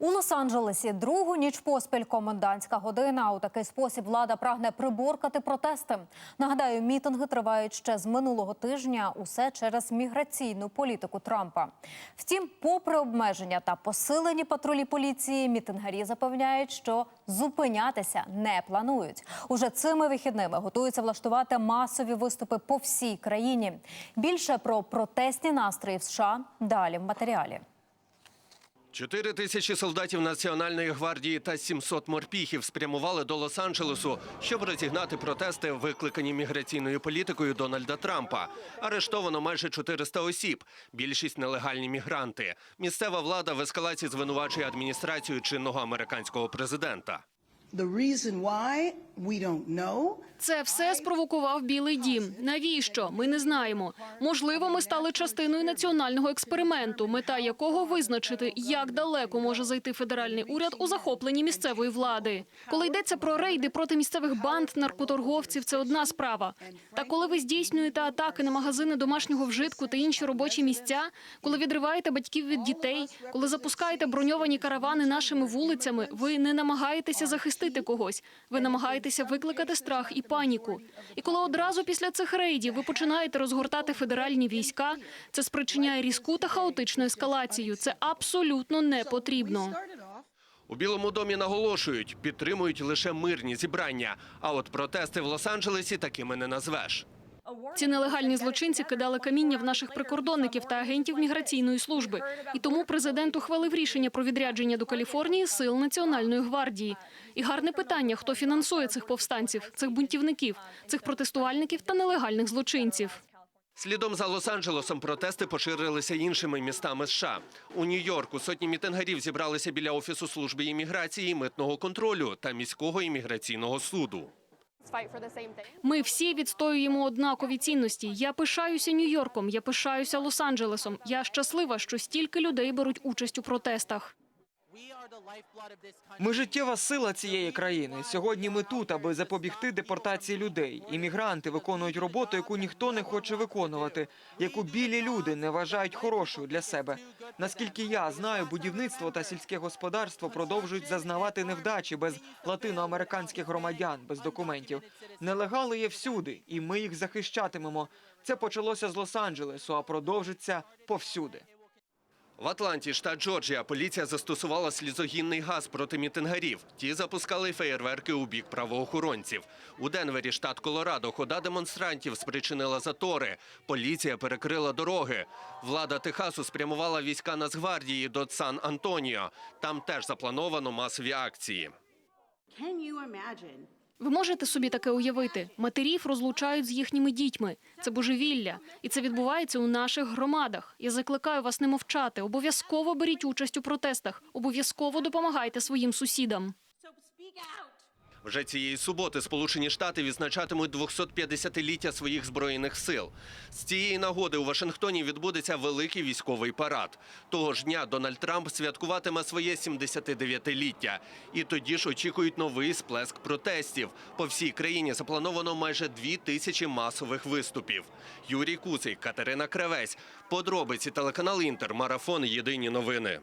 У Лос-Анджелесі другу ніч поспіль комендантська година. У такий спосіб влада прагне приборкати протести. Нагадаю, мітинги тривають ще з минулого тижня. Усе через міграційну політику Трампа. Втім, попри обмеження та посилені патрулі поліції, мітингарі запевняють, що зупинятися не планують. Уже цими вихідними готуються влаштувати масові виступи по всій країні. Більше про протестні настрої в США далі в матеріалі. Чотири тисячі солдатів Національної гвардії та 700 морпіхів спрямували до Лос-Анджелесу, щоб розігнати протести, викликані міграційною політикою Дональда Трампа. Арештовано майже 400 осіб, більшість нелегальні мігранти. Місцева влада в ескалації звинувачує адміністрацію чинного американського президента. Це все спровокував Білий Дім. Навіщо? Ми не знаємо. Можливо, ми стали частиною національного експерименту, мета якого визначити, як далеко може зайти федеральний уряд у захопленні місцевої влади. Коли йдеться про рейди проти місцевих банд, наркоторговців, це одна справа. Та коли ви здійснюєте атаки на магазини домашнього вжитку та інші робочі місця, коли відриваєте батьків від дітей, коли запускаєте броньовані каравани нашими вулицями, ви не намагаєтеся захистити когось. Ви намагаєтеся викликати страх і паніку. І коли одразу після цих рейдів ви починаєте розгортати федеральні війська, це спричиняє різку та хаотичну ескалацію. Це абсолютно не потрібно. У Білому домі наголошують, підтримують лише мирні зібрання. А от протести в Лос-Анджелесі такими не назвеш. Ці нелегальні злочинці кидали каміння в наших прикордонників та агентів міграційної служби. І тому президент ухвалив рішення про відрядження до Каліфорнії сил Національної гвардії. І гарне питання: хто фінансує цих повстанців, цих бунтівників, цих протестувальників та нелегальних злочинців. Слідом за Лос-Анджелесом протести поширилися іншими містами США. У Нью-Йорку сотні мітингарів зібралися біля офісу служби імміграції, митного контролю та міського імміграційного суду. Ми всі відстоюємо однакові цінності. Я пишаюся Нью-Йорком, я пишаюся Лос-Анджелесом. Я щаслива, що стільки людей беруть участь у протестах. Ми життєва сила цієї країни. Сьогодні ми тут, аби запобігти депортації людей. Іммігранти виконують роботу, яку ніхто не хоче виконувати, яку білі люди не вважають хорошою для себе. Наскільки я знаю, будівництво та сільське господарство продовжують зазнавати невдачі без латиноамериканських громадян, без документів. Нелегали є всюди, і ми їх захищатимемо. Це почалося з Лос-Анджелесу, а продовжиться повсюди. В Атланті, штат Джорджія, поліція застосувала слізогінний газ проти мітингарів. Ті запускали феєрверки у бік правоохоронців. У Денвері, штат Колорадо, хода демонстрантів спричинила затори. Поліція перекрила дороги. Влада Техасу спрямувала війська Нацгвардії до Сан-Антоніо. Там теж заплановано масові акції. Ви можете собі таке уявити? Матерів розлучають з їхніми дітьми. Це божевілля, і це відбувається у наших громадах. Я закликаю вас не мовчати. Обов'язково беріть участь у протестах. Обов'язково допомагайте своїм сусідам. Вже цієї суботи Сполучені Штати відзначатимуть 250-ліття своїх збройних сил. З цієї нагоди у Вашингтоні відбудеться великий військовий парад. Того ж дня Дональд Трамп святкуватиме своє 79-ліття. І тоді ж очікують новий сплеск протестів. По всій країні заплановано майже дві тисячі масових виступів. Юрій Куций, Катерина Кравець. Подробиці телеканал Інтер. Марафон. Єдині новини.